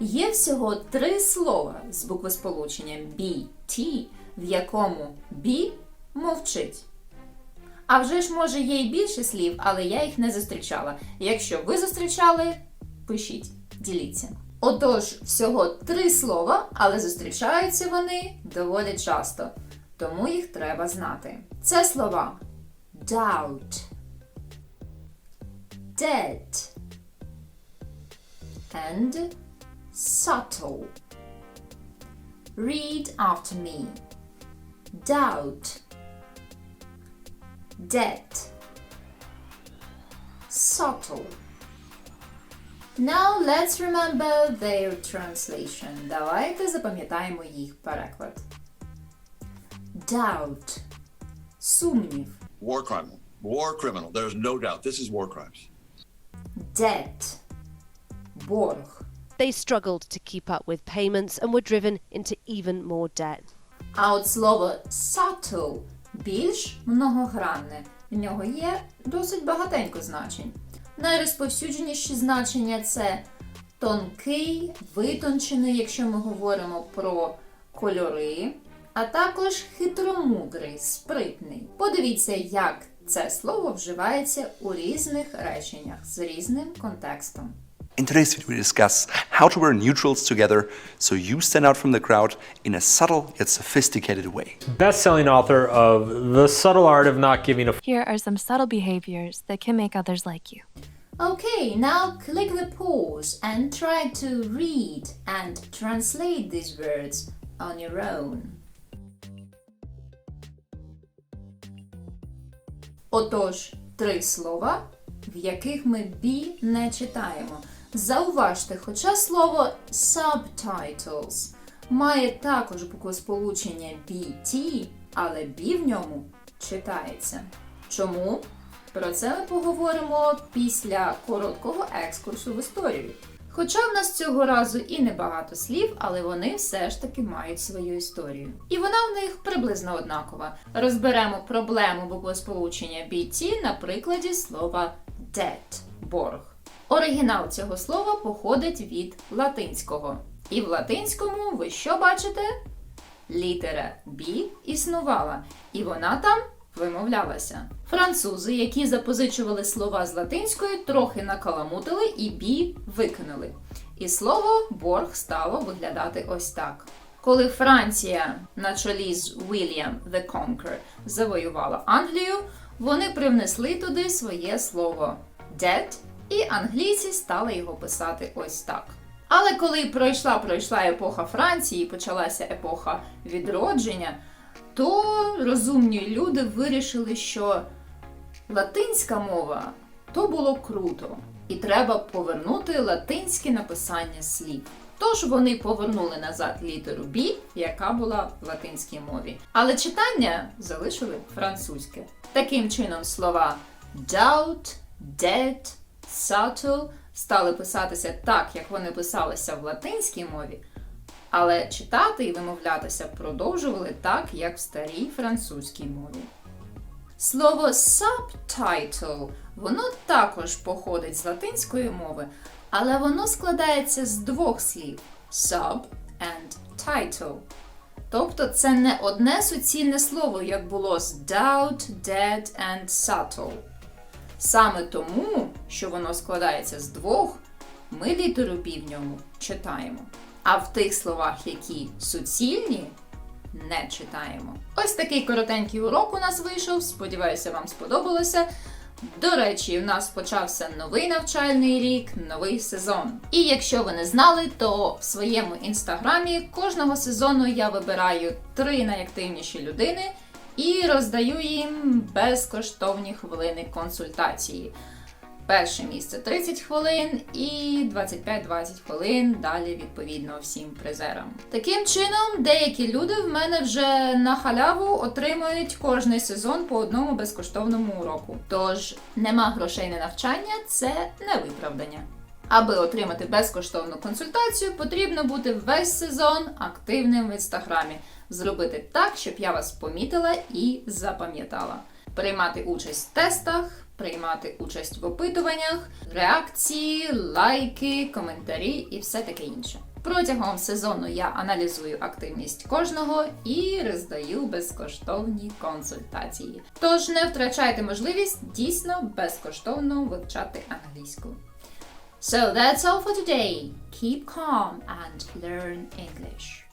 Є всього три слова з буквосполученням B, T, в якому B мовчить. А вже ж може є й більше слів, але я їх не зустрічала. Якщо ви зустрічали, пишіть, діліться. Отож, всього три слова, але зустрічаються вони доволі часто, тому їх треба знати. Це слова doubt, dead and subtle. Read after me. Doubt, dead, subtle. Now let's remember their translation. Давайте запам'ятаємо їх переклад. Doubt. Сумнів. War criminal. War criminal. There's no doubt. This is war crimes. Debt. Борг. They struggled to keep up with payments and were driven into even more debt. А от слово subtle більш многогранне. В нього є досить багатенько значень. Найрозповсюдженіші значення це тонкий, витончений, якщо ми говоримо про кольори, а також хитромудрий, спритний. Подивіться, як це слово вживається у різних реченнях з різним контекстом. In today's video, we discuss how to wear neutrals together so you stand out from the crowd in a subtle yet sophisticated way. best-selling author of The Subtle Art of Not Giving a Here are some subtle behaviors that can make others like you. Okay, now click the pause and try to read and translate these words on your own. Отож, три слова, в яких ми бі не читаємо. Зауважте, хоча слово subtitles має також буквосполучення BT, але бі в ньому читається. Чому? Про це ми поговоримо після короткого екскурсу в історію. Хоча в нас цього разу і небагато слів, але вони все ж таки мають свою історію. І вона в них приблизно однакова. Розберемо проблему буквосполучення BT на прикладі слова debt – борг. Оригінал цього слова походить від латинського. І в латинському ви що бачите? Літера B існувала, і вона там вимовлялася. Французи, які запозичували слова з латинської, трохи накаламутили і бі викинули. І слово борг стало виглядати ось так. Коли Франція на чолі з William the Conqueror завоювала Англію, вони привнесли туди своє слово debt, і англійці стали його писати ось так. Але коли пройшла пройшла епоха Франції, почалася епоха відродження, то розумні люди вирішили, що латинська мова то було круто, і треба повернути латинське написання слів. Тож вони повернули назад літеру B, яка була в латинській мові. Але читання залишили французьке. Таким чином слова doubt, dead, subtle стали писатися так, як вони писалися в латинській мові, але читати і вимовлятися продовжували так, як в старій французькій мові. Слово subtitle, воно також походить з латинської мови, але воно складається з двох слів sub and title. Тобто це не одне суцільне слово, як було з doubt, dead and subtle. Саме тому, що воно складається з двох, ми літеру «бі» в ньому читаємо. А в тих словах, які суцільні, не читаємо. Ось такий коротенький урок у нас вийшов. Сподіваюся, вам сподобалося. До речі, у нас почався новий навчальний рік, новий сезон. І якщо ви не знали, то в своєму інстаграмі кожного сезону я вибираю три найактивніші людини і роздаю їм безкоштовні хвилини консультації. Перше місце 30 хвилин і 25-20 хвилин далі відповідно всім призерам. Таким чином, деякі люди в мене вже на халяву отримують кожний сезон по одному безкоштовному уроку. Тож нема грошей на навчання це не виправдання. Аби отримати безкоштовну консультацію, потрібно бути весь сезон активним в інстаграмі, зробити так, щоб я вас помітила і запам'ятала. Приймати участь в тестах, приймати участь в опитуваннях, реакції, лайки, коментарі і все таке інше. Протягом сезону я аналізую активність кожного і роздаю безкоштовні консультації. Тож не втрачайте можливість дійсно безкоштовно вивчати англійську. So that's all for today. Keep calm and learn English.